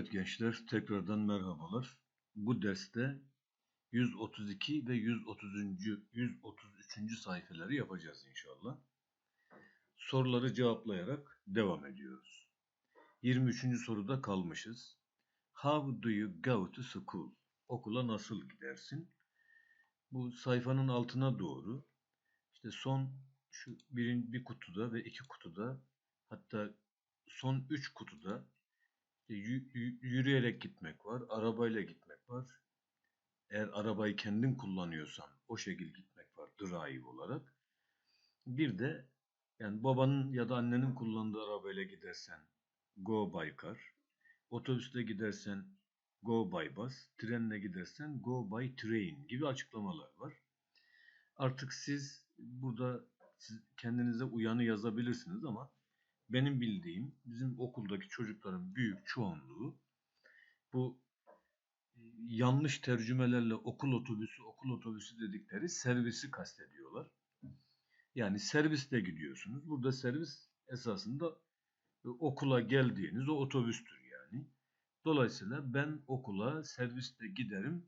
Evet gençler, tekrardan merhabalar. Bu derste 132 ve 130. 133. sayfaları yapacağız inşallah. Soruları cevaplayarak devam ediyoruz. 23. soruda kalmışız. How do you go to school? Okula nasıl gidersin? Bu sayfanın altına doğru işte son şu birin bir kutuda ve iki kutuda hatta son üç kutuda yürüyerek gitmek var, arabayla gitmek var. Eğer arabayı kendin kullanıyorsan o şekilde gitmek var drive olarak. Bir de yani babanın ya da annenin kullandığı arabayla gidersen go by car. Otobüste gidersen go by bus. Trenle gidersen go by train gibi açıklamalar var. Artık siz burada siz kendinize uyanı yazabilirsiniz ama benim bildiğim bizim okuldaki çocukların büyük çoğunluğu bu e, yanlış tercümelerle okul otobüsü, okul otobüsü dedikleri servisi kastediyorlar. Yani serviste gidiyorsunuz. Burada servis esasında e, okula geldiğiniz o otobüstür yani. Dolayısıyla ben okula serviste giderim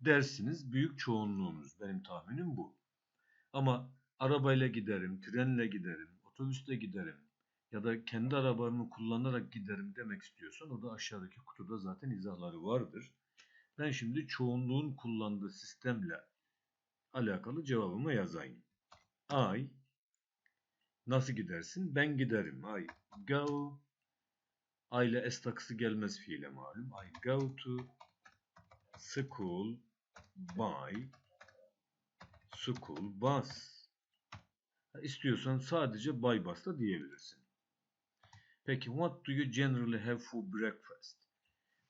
dersiniz. Büyük çoğunluğunuz benim tahminim bu. Ama arabayla giderim, trenle giderim, otobüste giderim ya da kendi arabamı kullanarak giderim demek istiyorsan o da aşağıdaki kutuda zaten izahları vardır. Ben şimdi çoğunluğun kullandığı sistemle alakalı cevabımı yazayım. I nasıl gidersin? Ben giderim. I go I ile S takısı gelmez fiile malum. I go to school by school bus. İstiyorsan sadece by bus diyebilirsin. Peki what do you generally have for breakfast?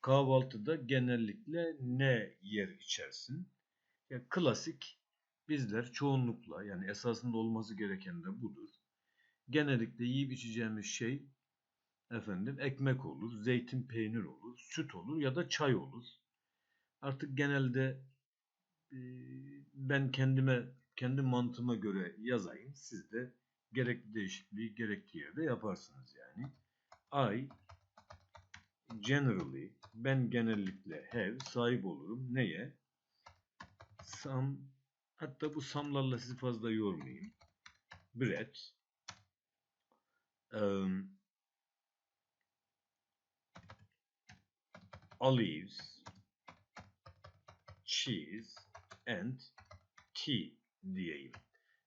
Kahvaltıda genellikle ne yer içersin? Ya klasik bizler çoğunlukla yani esasında olması gereken de budur. Genellikle yiyip içeceğimiz şey efendim ekmek olur, zeytin peynir olur, süt olur ya da çay olur. Artık genelde ben kendime kendi mantığıma göre yazayım. Siz de gerekli değişikliği gerektiği yerde yaparsınız yani. I generally ben genellikle have sahip olurum. Neye? Some hatta bu samlarla sizi fazla yormayayım. Bread um, olives cheese and tea diyeyim.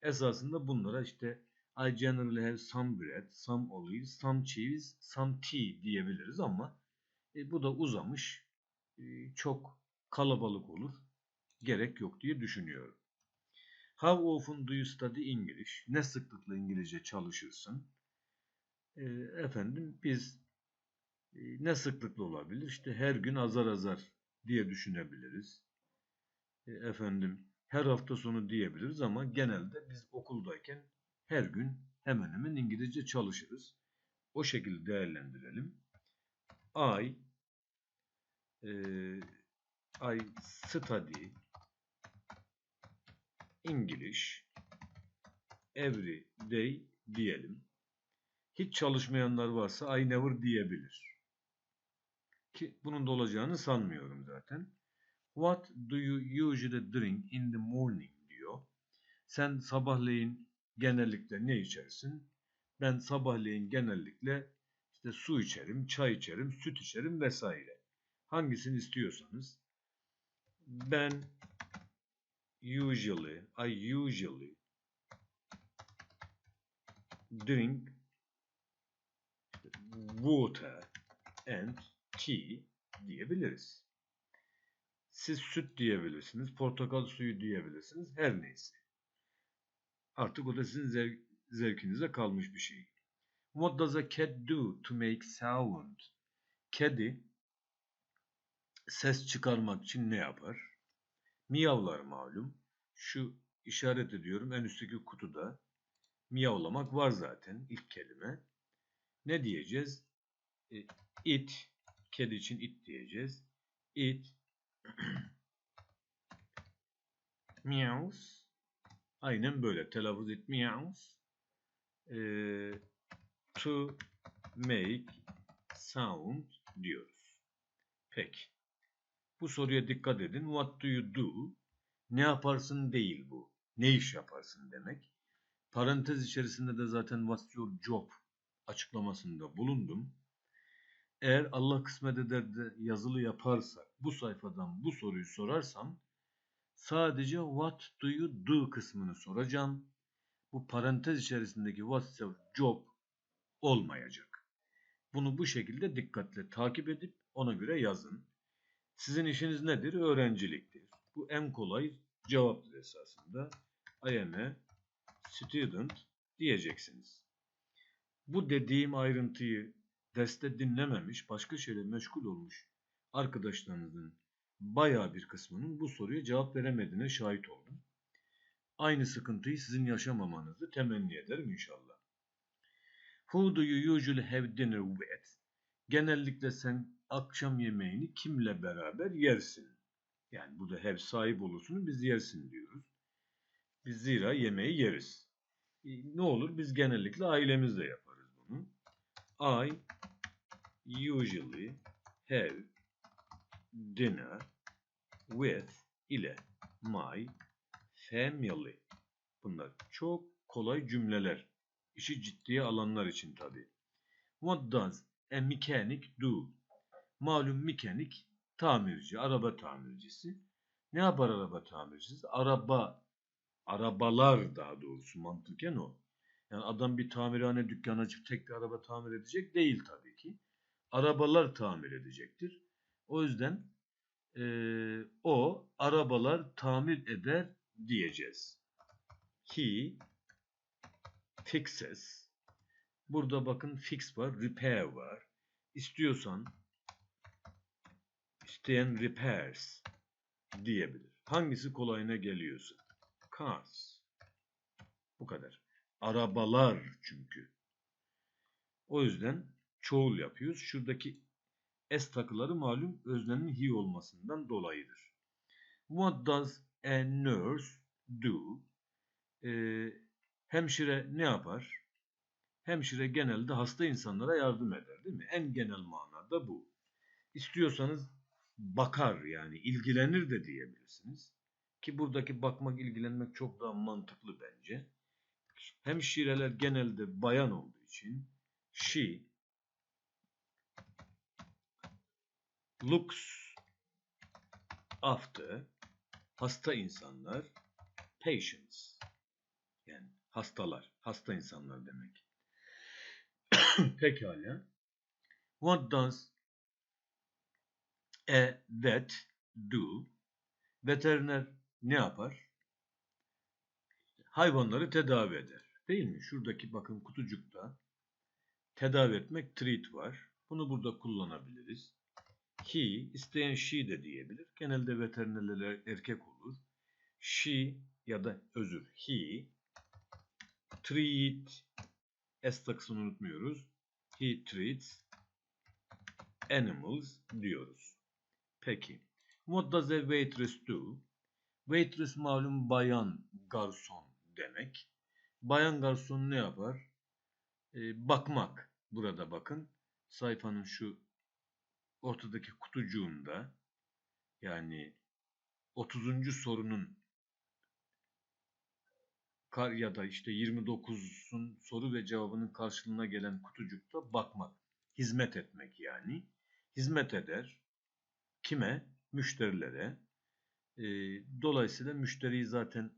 Esasında bunlara işte I generally have some bread, some olives, some cheese, some tea diyebiliriz ama e, bu da uzamış. E, çok kalabalık olur. Gerek yok diye düşünüyorum. How often do you study English? Ne sıklıkla İngilizce çalışırsın? E, efendim biz e, ne sıklıkla olabilir? İşte her gün azar azar diye düşünebiliriz. E, efendim her hafta sonu diyebiliriz ama genelde biz okuldayken her gün hemen hemen İngilizce çalışırız. O şekilde değerlendirelim. I e, I study English every day diyelim. Hiç çalışmayanlar varsa I never diyebilir. Ki bunun da olacağını sanmıyorum zaten. What do you usually drink in the morning diyor. Sen sabahleyin genellikle ne içersin? Ben sabahleyin genellikle işte su içerim, çay içerim, süt içerim vesaire. Hangisini istiyorsanız. Ben usually, I usually drink water and tea diyebiliriz. Siz süt diyebilirsiniz, portakal suyu diyebilirsiniz, her neyse. Artık o da sizin zevk, zevkinize kalmış bir şey. What does a cat do to make sound? Kedi ses çıkarmak için ne yapar? Miyavlar malum. Şu işaret ediyorum en üstteki kutuda. Miyavlamak var zaten ilk kelime. Ne diyeceğiz? E, it, kedi için it diyeceğiz. It meows Aynen böyle telaffuz et meows. Ee, to make sound diyoruz. Peki. Bu soruya dikkat edin. What do you do? Ne yaparsın değil bu. Ne iş yaparsın demek. Parantez içerisinde de zaten what's your job açıklamasında bulundum. Eğer Allah kısmet eder de yazılı yaparsak bu sayfadan bu soruyu sorarsam sadece what do you do kısmını soracağım. Bu parantez içerisindeki what's your job olmayacak. Bunu bu şekilde dikkatle takip edip ona göre yazın. Sizin işiniz nedir? Öğrenciliktir. Bu en kolay cevaptır esasında. I am a student diyeceksiniz. Bu dediğim ayrıntıyı derste dinlememiş, başka şeyle meşgul olmuş arkadaşlarınızın bayağı bir kısmının bu soruya cevap veremediğine şahit oldum. Aynı sıkıntıyı sizin yaşamamanızı temenni ederim inşallah. Who do you usually have dinner with? Genellikle sen akşam yemeğini kimle beraber yersin? Yani burada have sahip olursunuz biz yersin diyoruz. Biz zira yemeği yeriz. E, Ne olur biz genellikle ailemizle yaparız. I usually have dinner with ile my family. Bunlar çok kolay cümleler. İşi ciddiye alanlar için tabi. What does a mechanic do? Malum mekanik tamirci, araba tamircisi. Ne yapar araba tamircisi? Araba, arabalar daha doğrusu mantıken o. Yani adam bir tamirhane dükkanı açıp tek bir araba tamir edecek değil tabii ki. Arabalar tamir edecektir. O yüzden eee, o arabalar tamir eder diyeceğiz. He fixes. Burada bakın fix var, repair var. İstiyorsan isteyen repairs diyebilir. Hangisi kolayına geliyorsa. Cars. Bu kadar. Arabalar çünkü. O yüzden çoğul yapıyoruz. Şuradaki S takıları malum öznenin he olmasından dolayıdır. What does a nurse do? Ee, hemşire ne yapar? Hemşire genelde hasta insanlara yardım eder değil mi? En genel manada bu. İstiyorsanız bakar yani ilgilenir de diyebilirsiniz. Ki buradaki bakmak, ilgilenmek çok daha mantıklı bence. Hemşireler genelde bayan olduğu için she looks after hasta insanlar patients yani hastalar, hasta insanlar demek. Pekala. What does a vet do? Veteriner ne yapar? Hayvanları tedavi eder. Değil mi? Şuradaki bakın kutucukta tedavi etmek treat var. Bunu burada kullanabiliriz. He, isteyen she de diyebilir. Genelde veterinerler erkek olur. She ya da özür he treat S takısını unutmuyoruz. He treats animals diyoruz. Peki. What does a waitress do? Waitress malum bayan garson demek. Bayan garson ne yapar? Ee, bakmak. Burada bakın. Sayfanın şu ortadaki kutucuğunda yani 30. sorunun kar ya da işte 29'un soru ve cevabının karşılığına gelen kutucukta bakmak, hizmet etmek yani. Hizmet eder. Kime? Müşterilere. Ee, dolayısıyla müşteriyi zaten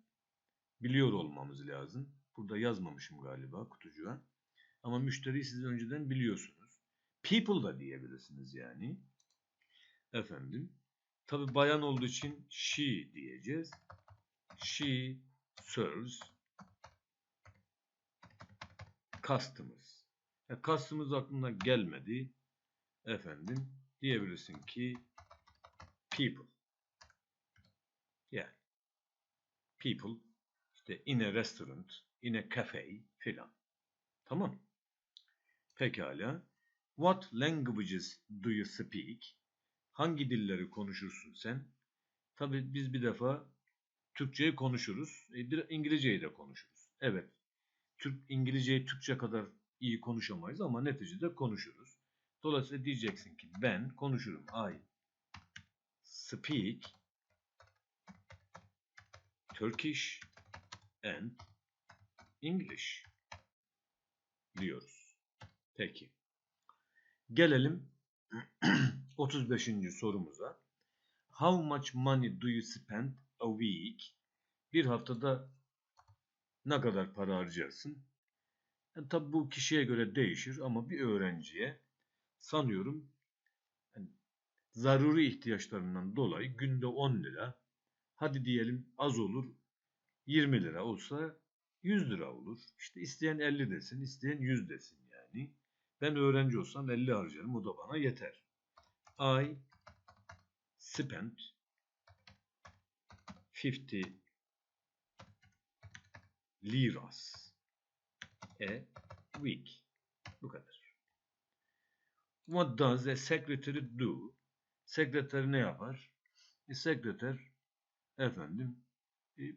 biliyor olmamız lazım. Burada yazmamışım galiba kutucuğa. Ama müşteriyi siz önceden biliyorsunuz. People da diyebilirsiniz yani. Efendim. Tabi bayan olduğu için she diyeceğiz. She serves customers. E, customers aklına gelmedi. Efendim diyebilirsin ki people. Yani people işte in a restaurant, in a cafe filan. Tamam. Pekala. What languages do you speak? Hangi dilleri konuşursun sen? Tabi biz bir defa Türkçeyi konuşuruz. E, bir İngilizceyi de konuşuruz. Evet. Türk İngilizceyi Türkçe kadar iyi konuşamayız ama neticede konuşuruz. Dolayısıyla diyeceksin ki ben konuşurum. I speak Turkish and English diyoruz. Peki. Gelelim 35. sorumuza. How much money do you spend a week? Bir haftada ne kadar para harcarsın? Yani tabi bu kişiye göre değişir ama bir öğrenciye sanıyorum yani zaruri ihtiyaçlarından dolayı günde 10 lira hadi diyelim az olur 20 lira olsa 100 lira olur. İşte isteyen 50 desin, isteyen 100 desin yani. Ben öğrenci olsam 50 harcarım o da bana yeter. I spent 50 liras a week. Bu kadar. What does a secretary do? Sekreter ne yapar? E, sekreter efendim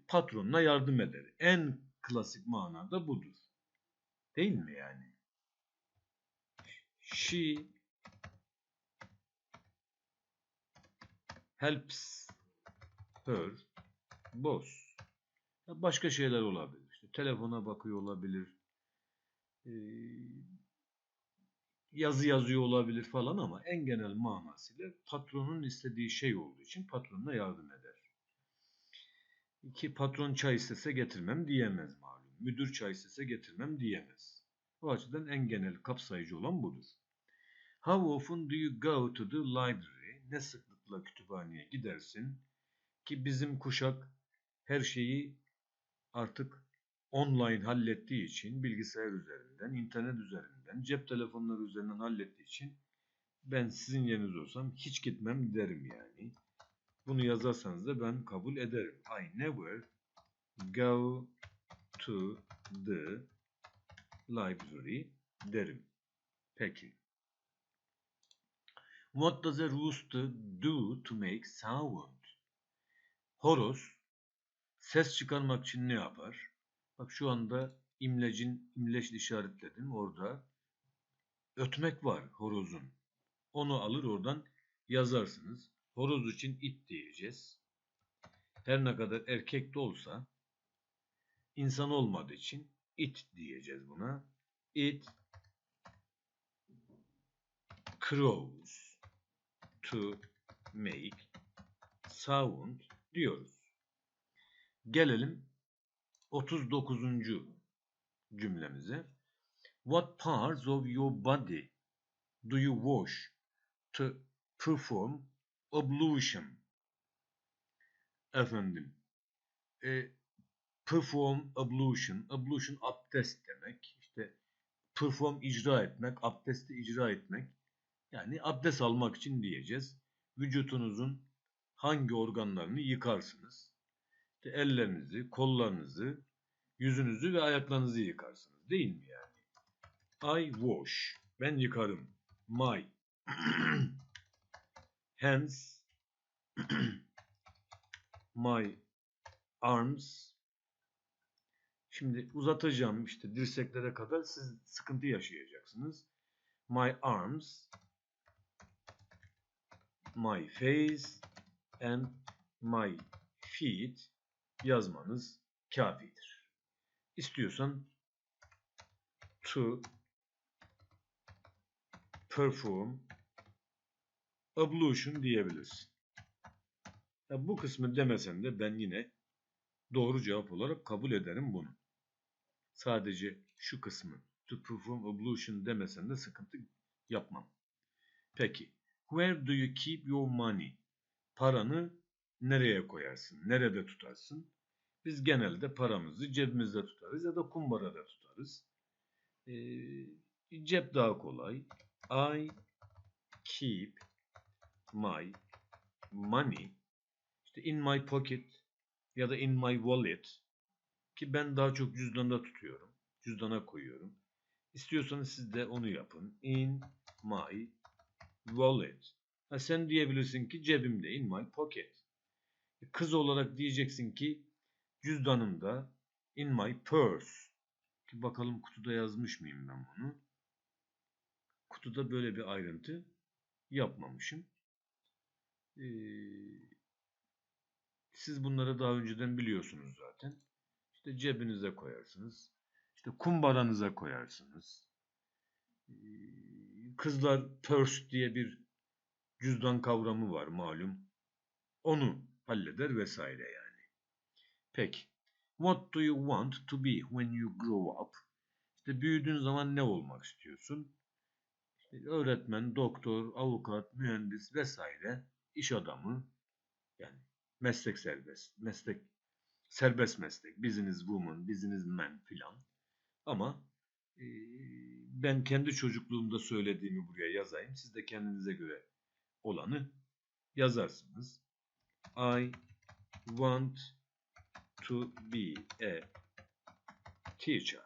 patronuna yardım eder. En klasik manada budur. Değil mi yani? She helps her boss. Başka şeyler olabilir. İşte telefona bakıyor olabilir. Ee, yazı yazıyor olabilir falan ama en genel manasıyla patronun istediği şey olduğu için patronuna yardım eder. Ki patron çay istese getirmem diyemez malum. Müdür çay istese getirmem diyemez. O açıdan en genel kapsayıcı olan budur. How often do you go to the library? Ne sıklıkla kütüphaneye gidersin? Ki bizim kuşak her şeyi artık online hallettiği için bilgisayar üzerinden, internet üzerinden, cep telefonları üzerinden hallettiği için ben sizin yeriniz olsam hiç gitmem derim yani. Bunu yazarsanız da ben kabul ederim. I never go to the library derim. Peki. What does a rooster do to make sound? Horoz ses çıkarmak için ne yapar? Bak şu anda imlecin imleç işaretledim. Orada ötmek var horozun. Onu alır oradan yazarsınız. Horoz için it diyeceğiz. Her ne kadar erkek de olsa insan olmadığı için it diyeceğiz buna. It crows to make sound diyoruz. Gelelim 39. cümlemize. What parts of your body do you wash to perform ablution? Efendim, e, perform ablution, ablution abdest demek. İşte perform icra etmek, abdesti icra etmek. Yani abdest almak için diyeceğiz. Vücutunuzun hangi organlarını yıkarsınız? İşte ellerinizi, kollarınızı, yüzünüzü ve ayaklarınızı yıkarsınız. Değil mi yani? I wash. Ben yıkarım. My hands my arms Şimdi uzatacağım işte dirseklere kadar siz sıkıntı yaşayacaksınız. My arms my face and my feet yazmanız kafidir. İstiyorsan to perform ablution diyebilirsin. Ya bu kısmı demesen de ben yine doğru cevap olarak kabul ederim bunu. Sadece şu kısmı to perform ablution demesen de sıkıntı yapmam. Peki. Where do you keep your money? Paranı nereye koyarsın? Nerede tutarsın? Biz genelde paramızı cebimizde tutarız ya da kumbarada tutarız. Ee, cep daha kolay. I keep my money işte in my pocket ya da in my wallet ki ben daha çok cüzdanda tutuyorum. Cüzdana koyuyorum. İstiyorsanız siz de onu yapın. In my wallet. Ha, sen diyebilirsin ki cebimde in my pocket. Kız olarak diyeceksin ki cüzdanımda in my purse. Ki bakalım kutuda yazmış mıyım ben bunu? kutuda böyle bir ayrıntı yapmamışım. Ee, siz bunları daha önceden biliyorsunuz zaten. İşte cebinize koyarsınız. İşte kumbaranıza koyarsınız. Ee, kızlar purse diye bir cüzdan kavramı var malum. Onu halleder vesaire yani. Peki. What do you want to be when you grow up? İşte büyüdüğün zaman ne olmak istiyorsun? İşte öğretmen, doktor, avukat, mühendis vesaire, iş adamı yani meslek serbest, meslek serbest meslek, business woman, business man filan. Ama e, ben kendi çocukluğumda söylediğimi buraya yazayım. Siz de kendinize göre olanı yazarsınız. I want to be a teacher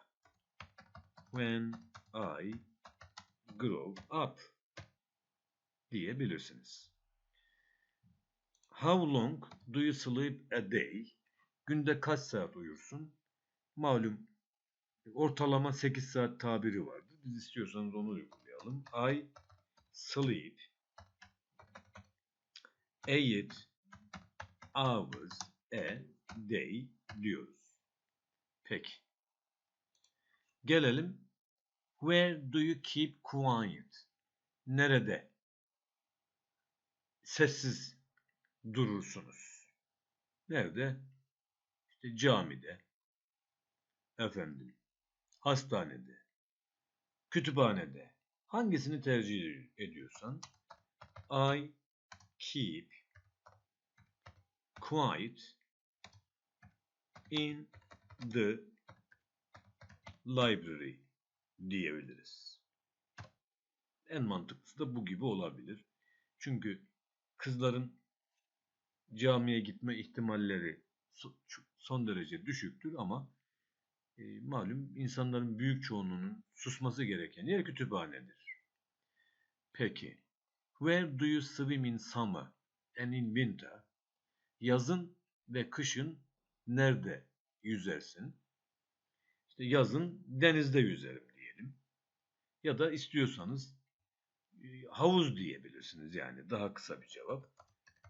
when I grow up diyebilirsiniz. How long do you sleep a day? Günde kaç saat uyursun? Malum ortalama 8 saat tabiri vardır. Biz istiyorsanız onu uygulayalım. I sleep 8 hours a day diyoruz. Peki. Gelelim. Where do you keep quiet? Nerede? Sessiz durursunuz. Nerede? İşte camide. Efendim. Hastanede. Kütüphanede. Hangisini tercih ediyorsan. I keep quiet in the library diyebiliriz. En mantıklısı da bu gibi olabilir. Çünkü kızların camiye gitme ihtimalleri son derece düşüktür ama e, malum insanların büyük çoğunluğunun susması gereken yer kütüphanedir. Peki, where do you swim in summer and in winter? Yazın ve kışın nerede yüzersin? İşte yazın denizde yüzerim diyelim. Ya da istiyorsanız e, havuz diyebilirsiniz yani daha kısa bir cevap.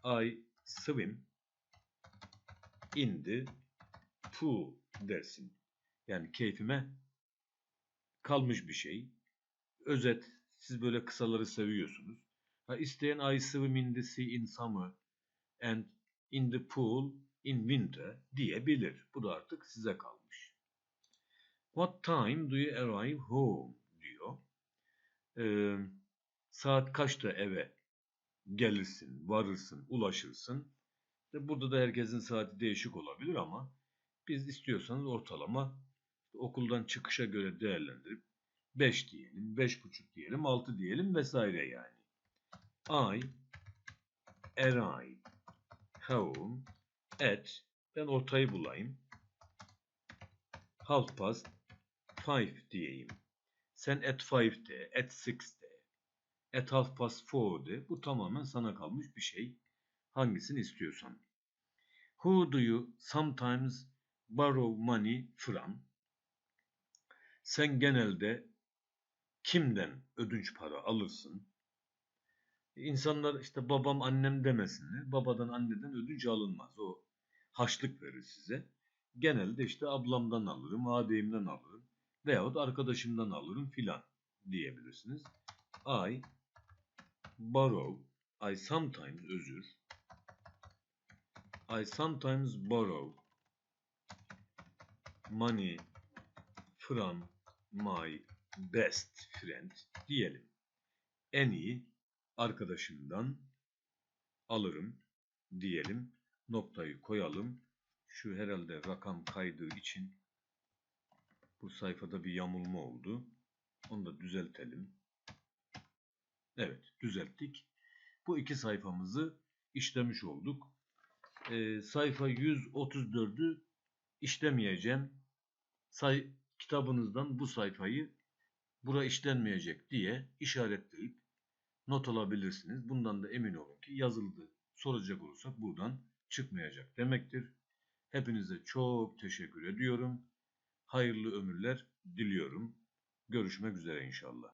I swim in the pool dersin. Yani keyfime kalmış bir şey. Özet, siz böyle kısaları seviyorsunuz. Ha, isteyen I swim in the sea in summer and in the pool in winter diyebilir. Bu da artık size kalmış. What time do you arrive home diyor. Ee, saat kaçta eve gelirsin, varırsın, ulaşırsın. Burada da herkesin saati değişik olabilir ama biz istiyorsanız ortalama okuldan çıkışa göre değerlendirip 5 diyelim, 5,5 diyelim, 6 diyelim vesaire yani. I arrive home at ben ortayı bulayım. Half past five diyeyim. Sen at five de, at six at half past four de. Bu tamamen sana kalmış bir şey. Hangisini istiyorsan. Who do you sometimes borrow money from? Sen genelde kimden ödünç para alırsın? İnsanlar işte babam annem demesinler. Babadan anneden ödünç alınmaz. O haçlık verir size. Genelde işte ablamdan alırım, ağabeyimden alırım veyahut arkadaşımdan alırım filan diyebilirsiniz. I borrow, I sometimes özür, I sometimes borrow money from my best friend diyelim. En iyi arkadaşımdan alırım diyelim. Noktayı koyalım. Şu herhalde rakam kaydığı için bu sayfada bir yamulma oldu. Onu da düzeltelim. Evet düzelttik. Bu iki sayfamızı işlemiş olduk. Ee, sayfa 134'ü işlemeyeceğim. Say kitabınızdan bu sayfayı bura işlenmeyecek diye işaretleyip not alabilirsiniz. Bundan da emin olun ki yazıldı soracak olursak buradan çıkmayacak demektir. Hepinize çok teşekkür ediyorum. Hayırlı ömürler diliyorum. Görüşmek üzere inşallah.